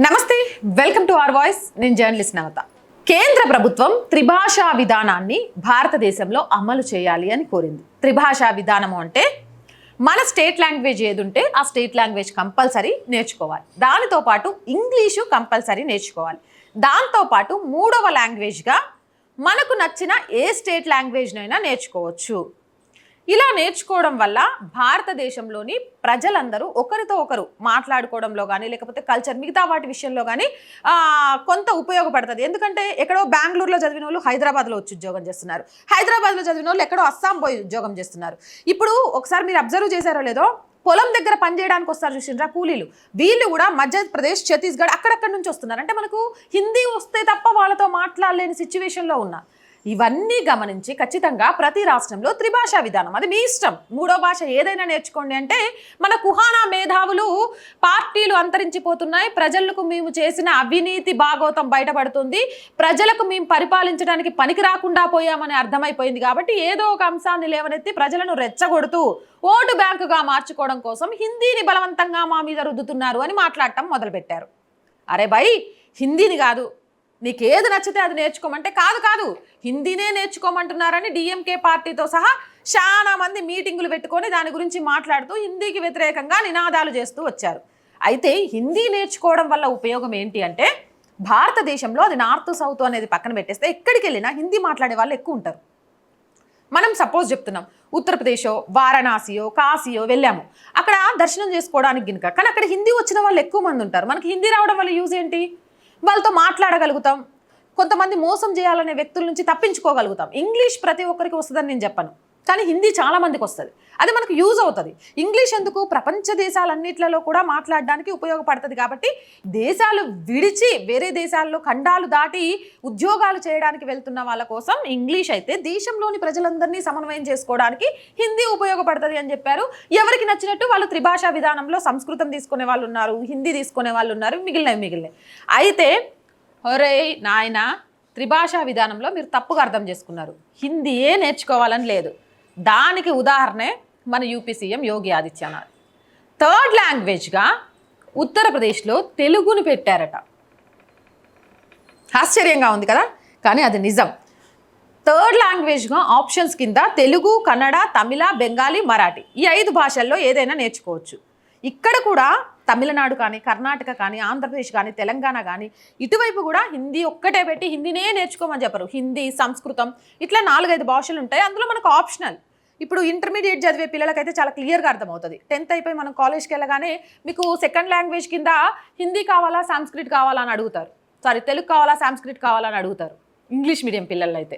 నమస్తే welcome to R voice. నేను journalist Navata. కేంద్ర ప్రభుత్వం త్రిభాషా విధానాన్ని భారతదేశంలో అమలు చేయాలి అని కోరింది. త్రిభాషా విధానము అంటే మన స్టేట్ లాంగ్వేజ్ ఏది ఉంటే ఆ స్టేట్ లాంగ్వేజ్ కంపల్సరీ నేర్చుకోవాలి. దానితో పాటు ఇంగ్లీషు కంపల్సరీ నేర్చుకోవాలి. దాంతోపాటు మూడవ లాంగ్వేజ్గా మనకు నచ్చిన ఏ స్టేట్ లాంగ్వేజ్నైనా నేర్చుకోవచ్చు. ఇలా నేర్చుకోవడం వల్ల భారతదేశంలోని ప్రజలందరూ ఒకరితో ఒకరు మాట్లాడుకోవడంలో కానీ లేకపోతే కల్చర్ మిగతా వాటి విషయంలో కానీ కొంత ఉపయోగపడుతుంది. ఎందుకంటే ఎక్కడో బెంగళూరులో చదివిన వాళ్ళు హైదరాబాద్లో వచ్చి ఉద్యోగం చేస్తున్నారు. హైదరాబాద్లో చదివిన వాళ్ళు ఎక్కడో అస్సాం పోయి ఉద్యోగం చేస్తున్నారు. ఇప్పుడు ఒకసారి మీరు అబ్జర్వ్ చేశారో లేదో పొలం దగ్గర పనిచేయడానికి వస్తారు చూసిండ్రా కూలీలు. వీళ్ళు కూడా మధ్యప్రదేశ్ ఛత్తీస్గఢ్ అక్కడక్కడి నుంచి వస్తున్నారు. అంటే మనకు హిందీ వస్తే తప్ప వాళ్ళతో మాట్లాడలేని సిచ్యువేషన్లో ఉన్నారు. ఇవన్నీ గమనించి ఖచ్చితంగా ప్రతి రాష్ట్రంలో త్రిభాషా విధానం. అది మీ ఇష్టం. మూడో భాష ఏదైనా నేర్చుకోండి అంటే మన కుహానా మేధావులు పార్టీలు అంతరించిపోతున్నాయి. ప్రజలకు మేము చేసిన అవినీతి భాగోతం బయటపడుతుంది. ప్రజలకు మేము పరిపాలించడానికి పనికి రాకుండా పోయామని అర్థమైపోయింది కాబట్టి ఏదో ఒక అంశాన్ని లేవనెత్తి ప్రజలను రెచ్చగొడుతూ ఓటు బ్యాంకుగా మార్చుకోవడం కోసం హిందీని బలవంతంగా మా మీద రుద్దుతున్నారు అని మాట్లాడటం మొదలుపెట్టారు. అరే భయ్ హిందీని కాదు నీకు ఏది నచ్చితే అది నేర్చుకోమంటే కాదు కాదు. హిందీనే నేర్చుకోమంటున్నారని డిఎంకే పార్టీతో సహా చాలా మంది మీటింగులు పెట్టుకొని దాని గురించి మాట్లాడుతూ హిందీకి వ్యతిరేకంగా నినాదాలు చేస్తూ వచ్చారు. అయితే హిందీ నేర్చుకోవడం వల్ల ఉపయోగం ఏంటి అంటే భారతదేశంలో అది నార్త్ సౌత్ అనేది పక్కన పెట్టేస్తే ఎక్కడికి వెళ్ళినా హిందీ మాట్లాడే వాళ్ళు ఎక్కువ ఉంటారు. మనం సపోజ్ చెప్తున్నాం ఉత్తరప్రదేశో వారణాసియో కాశీయో వెళ్ళాము. అక్కడ దర్శనం చేసుకోవడానికి గినక కానీ అక్కడ హిందీ వచ్చిన వాళ్ళు ఎక్కువ మంది ఉంటారు. మనకి హిందీ రావడం వల్ల యూజ్ ఏంటి? వాళ్ళతో మాట్లాడగలుగుతాం. కొంతమంది మోసం చేయాలనే వ్యక్తుల నుంచి తప్పించుకోగలుగుతాం. ఇంగ్లీష్ ప్రతి ఒక్కరికి వస్తుందని నేను చెప్పను. కానీ హిందీ చాలా మందికి వస్తుంది. అది మనకు యూజ్ అవుతుంది. ఇంగ్లీష్ ఎందుకు? ప్రపంచ దేశాలన్నిట్లలో కూడా మాట్లాడడానికి ఉపయోగపడుతుంది కాబట్టి దేశాలు విడిచి వేరే దేశాల్లో ఖండాలు దాటి ఉద్యోగాలు చేయడానికి వెళ్తున్న వాళ్ళ కోసం ఇంగ్లీష్ అయితే దేశంలోని ప్రజలందరినీ సమన్వయం చేసుకోవడానికి హిందీ ఉపయోగపడుతుంది అని చెప్పారు. ఎవరికి నచ్చినట్టు వాళ్ళు త్రిభాషా విధానంలో సంస్కృతం తీసుకునే వాళ్ళు ఉన్నారు హిందీ తీసుకునే వాళ్ళు ఉన్నారు మిగిలినవి మిగిలినవి. అయితే ఒరే నాయన త్రిభాషా విధానంలో మీరు తప్పుగా అర్థం చేసుకున్నారు. హిందీయే నేర్చుకోవాలని లేదు. దానికి ఉదాహరణే మన UP CM Yogi Adityanath. Third లాంగ్వేజ్గా ఉత్తరప్రదేశ్లో తెలుగుని పెట్టారట. ఆశ్చర్యంగా ఉంది కదా? కానీ అది నిజం. థర్డ్ లాంగ్వేజ్గా ఆప్షన్స్ కింద తెలుగు కన్నడ తమిళ బెంగాలీ మరాఠీ ఈ ఐదు భాషల్లో ఏదైనా నేర్చుకోవచ్చు. ఇక్కడ కూడా తమిళనాడు కానీ కర్ణాటక కానీ ఆంధ్రప్రదేశ్ కానీ తెలంగాణ కానీ ఇటువైపు కూడా హిందీ ఒక్కటే పెట్టి హిందీనే నేర్చుకోమని చెప్పరు. హిందీ సంస్కృతం ఇట్లా నాలుగైదు భాషలు ఉంటాయి. అందులో మనకు ఆప్షనల్. ఇప్పుడు ఇంటర్మీడియట్ చదివే పిల్లలకైతే చాలా క్లియర్గా అర్థమవుతుంది. టెన్త్ అయిపోయి మనం కాలేజ్కి వెళ్ళగానే మీకు సెకండ్ లాంగ్వేజ్ కింద హిందీ కావాలా సాంస్క్రిట్ కావాలా అని అడుగుతారు. సారీ తెలుగు కావాలా సాంస్క్రిట్ కావాలా అని అడుగుతారు. ఇంగ్లీష్ మీడియం పిల్లలు అయితే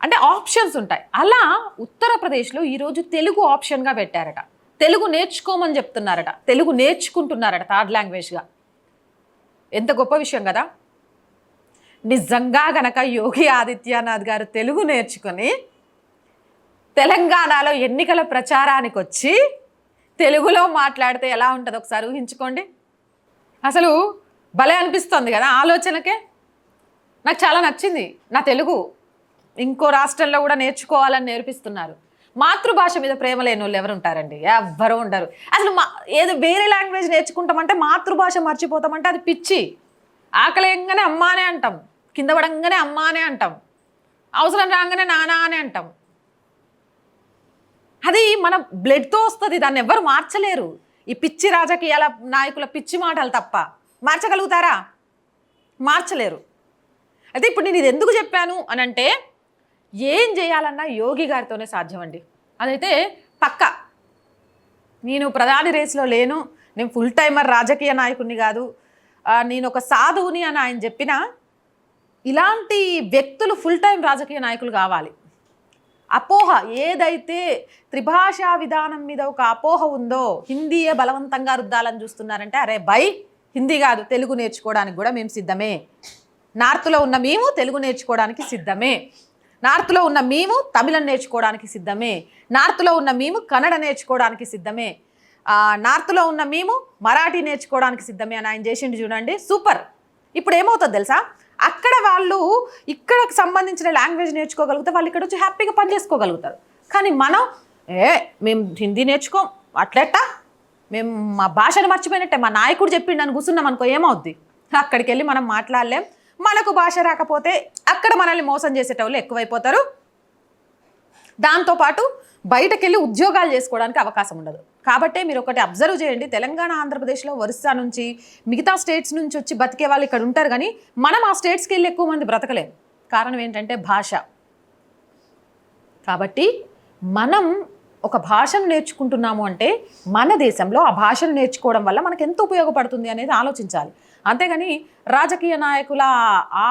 అంటే ఆప్షన్స్ ఉంటాయి. అలా ఉత్తరప్రదేశ్లో ఈరోజు తెలుగు ఆప్షన్గా పెట్టారట. తెలుగు నేర్చుకోమని చెప్తున్నారట. తెలుగు నేర్చుకుంటున్నారట థర్డ్ లాంగ్వేజ్గా ఎంత గొప్ప విషయం కదా. నిజంగా గనక యోగి ఆదిత్యనాథ్ గారు తెలుగు నేర్చుకొని తెలంగాణలో ఎన్నికల ప్రచారానికి వచ్చి తెలుగులో మాట్లాడితే ఎలా ఉంటుందో ఒకసారి ఊహించుకోండి. అసలు భలే అనిపిస్తుంది కదా ఆలోచనకే. నాకు చాలా నచ్చింది నా తెలుగు. ఇంకో రాష్ట్రంలో కూడా నేర్చుకోవాలని నేర్పిస్తున్నారు. మాతృభాష మీద ప్రేమ లేని వాళ్ళు ఎవరు ఉంటారండి ఎవ్వరు ఉండరు. అసలు మా ఏదో వేరే లాంగ్వేజ్ నేర్చుకుంటామంటే మాతృభాష మర్చిపోతామంటే అది పిచ్చి. ఆకలియంగానే అమ్మానే అంటాం. కింద పడంగానే అమ్మానే అంటాం. అవసరం రాగానే నానా అని అంటాం. అది మన బ్లడ్తో వస్తుంది దాన్ని ఎవ్వరు మార్చలేరు. ఈ పిచ్చి రాజకీయాల నాయకుల పిచ్చి మాటలు తప్ప. మార్చగలుగుతారా? మార్చలేరు. అయితే ఇప్పుడు నేను ఇది ఎందుకు చెప్పాను అని అంటే ఏం చేయాలన్నా యోగి గారితోనే సాధ్యమండి. అదైతే పక్క. నేను ప్రధాని రేసులో లేను నేను ఫుల్ టైమర్ రాజకీయ నాయకుడిని కాదు. నేను ఒక సాధువుని అని ఆయన చెప్పిన ఇలాంటి వ్యక్తులు ఫుల్ టైం రాజకీయ నాయకులు కావాలి. అపోహ ఏదైతే త్రిభాషా విధానం మీద ఒక అపోహ ఉందో హిందీయే బలవంతంగా రుద్దాలని చూస్తున్నారంటే అరే బై హిందీ కాదు తెలుగు నేర్చుకోవడానికి కూడా మేము సిద్ధమే. నార్త్లో ఉన్న మేము తెలుగు నేర్చుకోవడానికి సిద్ధమే. నార్త్లో ఉన్న మేము తమిళం నేర్చుకోవడానికి సిద్ధమే. నార్త్లో ఉన్న మేము కన్నడ నేర్చుకోవడానికి సిద్ధమే. నార్త్లో ఉన్న మేము మరాఠీ నేర్చుకోవడానికి సిద్ధమే అని ఆయన చేసిండు చూడండి. సూపర్. ఇప్పుడు ఏమవుతుంది తెలుసా? అక్కడ వాళ్ళు ఇక్కడ సంబంధించిన లాంగ్వేజ్ నేర్చుకోగలిగితే వాళ్ళు ఇక్కడ వచ్చి హ్యాపీగా పని చేసుకోగలుగుతారు. కానీ మనం ఏ మేము హిందీ నేర్చుకోం అట్లెట్టా? మేము మా భాషను మర్చిపోయినట్టే మా నాయకుడు చెప్పిండు అని కూర్చున్నాం అనుకో ఏమవుద్ది? అక్కడికి వెళ్ళి మనం మాట్లాడలేం. మనకు భాష రాకపోతే అక్కడ మనల్ని మోసం చేసేటోళ్ళు ఎక్కువైపోతారు. దాంతోపాటు బయటకెళ్ళి ఉద్యోగాలు చేసుకోవడానికి అవకాశం ఉండదు. కాబట్టే మీరు ఒకటి అబ్జర్వ్ చేయండి. తెలంగాణ ఆంధ్రప్రదేశ్లో ఒరిస్సా నుంచి మిగతా స్టేట్స్ నుంచి వచ్చి బతికే వాళ్ళు ఇక్కడ ఉంటారు కానీ మనం ఆ స్టేట్స్కి వెళ్ళి ఎక్కువ మంది బ్రతకలేం. కారణం ఏంటంటే భాష. కాబట్టి మనం ఒక భాషను నేర్చుకుంటున్నాము అంటే మన దేశంలో ఆ భాషను నేర్చుకోవడం వల్ల మనకు ఎంత ఉపయోగపడుతుంది అనేది ఆలోచించాలి. అంతేగాని రాజకీయ నాయకుల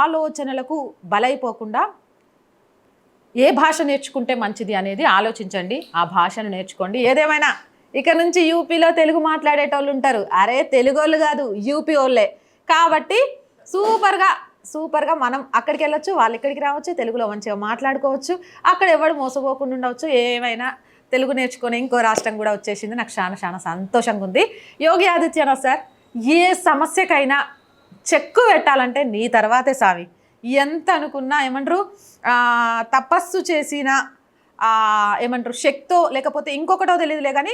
ఆలోచనలకు బలైపోకుండా ఏ భాష నేర్చుకుంటే మంచిది అనేది ఆలోచించండి. ఆ భాషను నేర్చుకోండి. ఏదేమైనా ఇక నుంచి యూపీలో తెలుగు మాట్లాడేటోళ్ళు ఉంటారు. అరే తెలుగు వాళ్ళు కాదు యూపీ వాళ్ళే కాబట్టి సూపర్గా సూపర్గా మనం అక్కడికి వెళ్ళొచ్చు వాళ్ళు ఇక్కడికి రావచ్చు తెలుగులో మంచిగా మాట్లాడుకోవచ్చు. అక్కడ ఎవడు మోసపోకుండా ఉండవచ్చు ఏమైనా తెలుగు నేర్చుకొని ఇంకో రాష్ట్రం కూడా వచ్చేసింది. నాకు చాలా చాలా సంతోషంగా ఉంది. యోగి ఆదిత్యనాథ్ సార్ ఏ సమస్యకైనా చెక్కు పెట్టాలంటే నీ తర్వాతే సావి. ఎంత అనుకున్నా ఏమంటారు తపస్సు చేసిన ఏమంటారు శక్తో లేకపోతే ఇంకొకటో తెలియదులే కానీ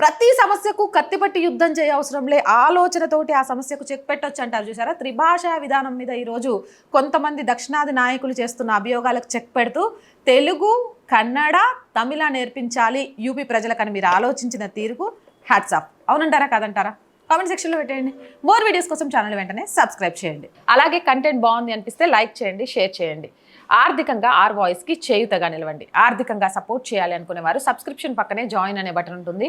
ప్రతి సమస్యకు కత్తిపట్టి యుద్ధం చేయ అవసరం లే ఆలోచనతోటి ఆ సమస్యకు చెక్ పెట్టొచ్చు అంటారు చూసారా? త్రిభాషా విధానం మీద ఈరోజు కొంతమంది దక్షిణాది నాయకులు చేస్తున్న అభియోగాలకు చెక్ పెడుతూ తెలుగు కన్నడ తమిళ నేర్పించాలి యూపీ ప్రజలకని మీరు ఆలోచించిన తీరుకు హ్యాట్స్ ఆఫ్ అవునంటారా? కాదంటారా? కామెంట్ సెక్షన్లో పెట్టేయండి. మోర్ వీడియోస్ కోసం ఛానల్ వెంటనే సబ్స్క్రైబ్ చేయండి. అలాగే కంటెంట్ బాగుంది అనిపిస్తే లైక్ చేయండి షేర్ చేయండి. ఆర్థికంగా ఆర్ వాయిస్కి చేయుతగా నిలవండి. ఆర్థికంగా సపోర్ట్ చేయాలి అనుకునే వారు సబ్స్క్రిప్షన్ పక్కనే జాయిన్ అనే బటన్ ఉంటుంది.